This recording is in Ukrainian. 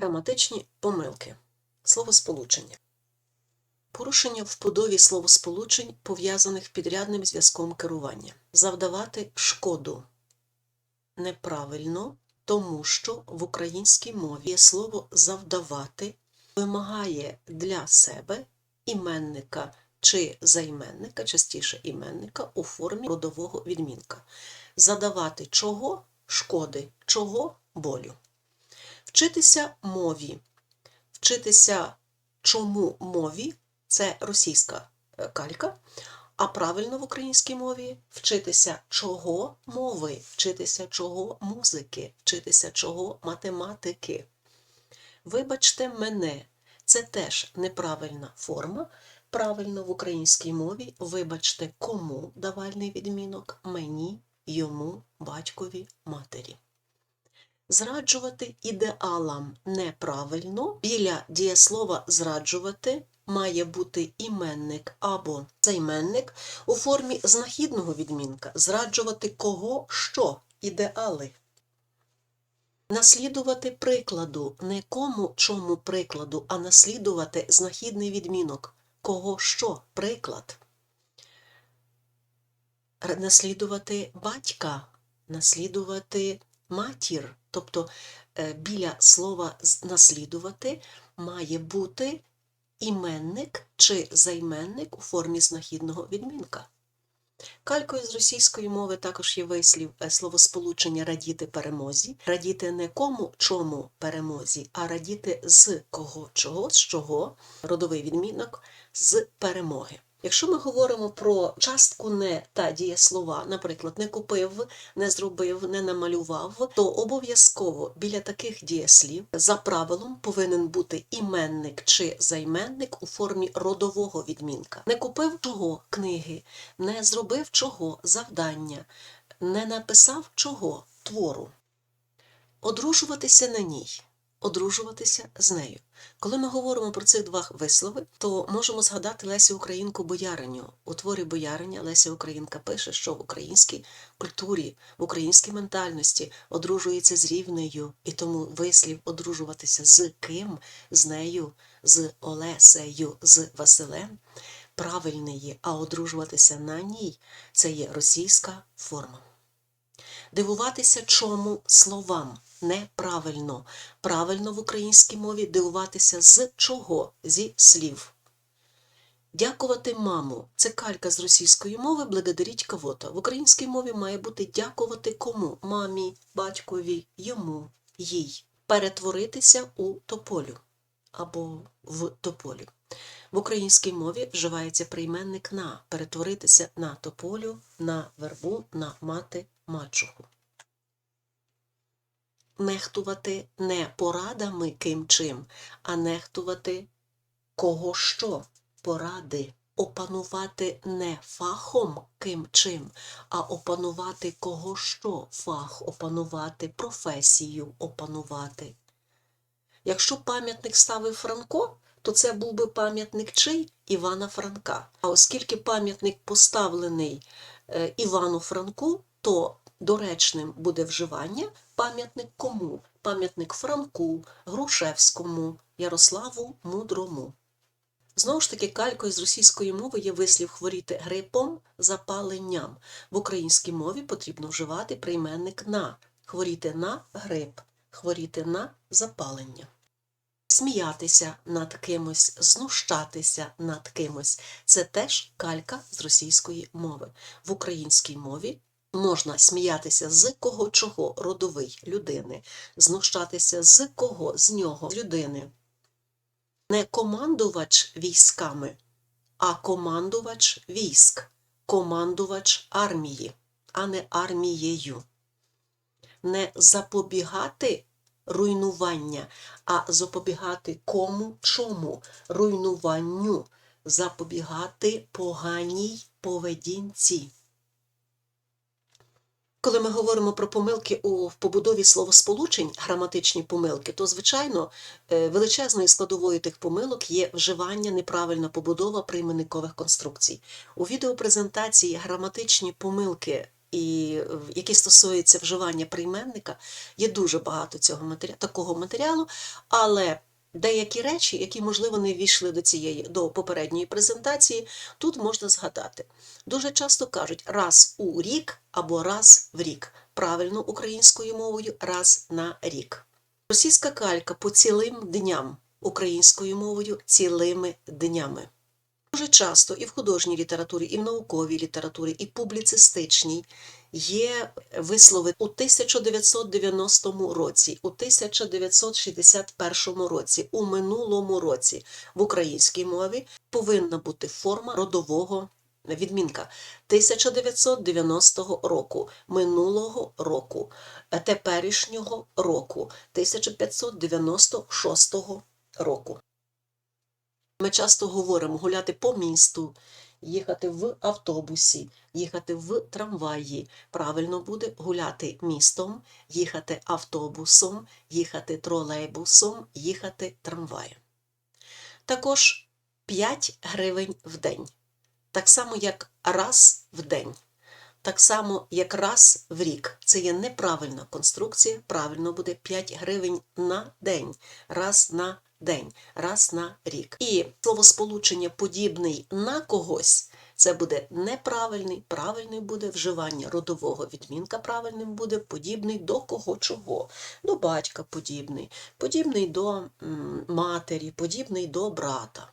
Граматичні помилки. Словосполучення. Порушення в будові словосполучень, пов'язаних підрядним зв'язком керування. Завдавати шкоду. Неправильно, тому що в українській мові слово завдавати вимагає для себе іменника чи займенника, частіше іменника у формі родового відмінка. Задавати чого шкоди, чого болю. Вчитися мові. Вчитися чому мові це російська е, калька, а правильно в українській мові вчитися чого мови, вчитися чого музики, вчитися чого математики. Вибачте мене, це теж неправильна форма. Правильно в українській мові вибачте кому давальний відмінок мені, йому, батькові, матері. Зраджувати ідеалам неправильно. Біля дієслова зраджувати має бути іменник або займенник у формі знахідного відмінка. Зраджувати кого що ідеали. Наслідувати прикладу не кому чому прикладу, а наслідувати знахідний відмінок. Кого що приклад. Наслідувати батька, наслідувати матір. Тобто е, біля слова наслідувати має бути іменник чи займенник у формі знахідного відмінка. Калькою з російської мови також є вислів е, словосполучення радіти перемозі. Радіти не кому чому перемозі, а радіти з кого чого, з чого родовий відмінок з перемоги. Якщо ми говоримо про частку не та дієслова, наприклад, не купив, не зробив, не намалював, то обов'язково біля таких дієслів за правилом повинен бути іменник чи займенник у формі родового відмінка. Не купив чого книги, не зробив чого завдання, не написав чого твору. Одружуватися на ній. Одружуватися з нею. Коли ми говоримо про цих два вислови, то можемо згадати Лесю Українку Бояриню. У творі Бояриня Леся Українка пише, що в українській культурі, в українській ментальності одружується з рівнею, і тому вислів одружуватися з ким, з нею, з Олесею, з Василем правильний а одружуватися на ній це є російська форма. Дивуватися чому словам неправильно. Правильно в українській мові дивуватися з чого? Зі слів. Дякувати маму. Це калька з російської мови благодаріть кого-то. В українській мові має бути дякувати кому? Мамі, батькові, йому, їй. Перетворитися у тополю або в тополю. В українській мові вживається прийменник на перетворитися на тополю, на вербу, на мати, мачуху. Нехтувати не порадами ким чим, а нехтувати кого що поради. Опанувати не фахом ким чим, а опанувати кого що фах, опанувати професію, опанувати. Якщо пам'ятник ставив Франко, то це був би пам'ятник чий Івана Франка. А оскільки пам'ятник поставлений е, Івану Франку, то доречним буде вживання пам'ятник кому? Пам'ятник Франку, Грушевському, Ярославу Мудрому. Знову ж таки, калькою з російської мови є вислів хворіти грипом, запаленням. В українській мові потрібно вживати прийменник на хворіти на грип, хворіти на запалення. Сміятися над кимось, знущатися над кимось це теж калька з російської мови. В українській мові можна сміятися з кого чого родовий людини, знущатися з кого з нього людини. Не командувач військами, а командувач військ, командувач армії, а не армією. Не запобігати руйнування, а запобігати кому чому руйнуванню, запобігати поганій поведінці. Коли ми говоримо про помилки у побудові словосполучень, граматичні помилки, то, звичайно, е, величезною складовою тих помилок є вживання неправильна побудова прийменникових конструкцій. У відеопрезентації граматичні помилки і які стосуються вживання прийменника, є дуже багато цього матеріалу, такого матеріалу, але деякі речі, які, можливо, не ввійшли до цієї до попередньої презентації, тут можна згадати. Дуже часто кажуть раз у рік або раз в рік. Правильно українською мовою раз на рік. Російська калька по цілим дням українською мовою цілими днями. Дуже часто і в художній літературі, і в науковій літературі, і публіцистичній є вислови у 1990 році, у 1961 році, у минулому році в українській мові повинна бути форма родового відмінка 1990 року, минулого року, е, теперішнього року, 1596 року. Ми часто говоримо гуляти по місту, їхати в автобусі, їхати в трамваї. Правильно буде гуляти містом, їхати автобусом, їхати тролейбусом, їхати трамваєм. Також 5 гривень в день. Так само, як раз в день. Так само, як раз в рік. Це є неправильна конструкція. Правильно буде 5 гривень на день. Раз на день, раз на рік. І словосполучення подібний на когось. Це буде неправильний, правильний буде вживання родового відмінка, правильним буде подібний до кого чого. До батька подібний, подібний до матері, подібний до брата.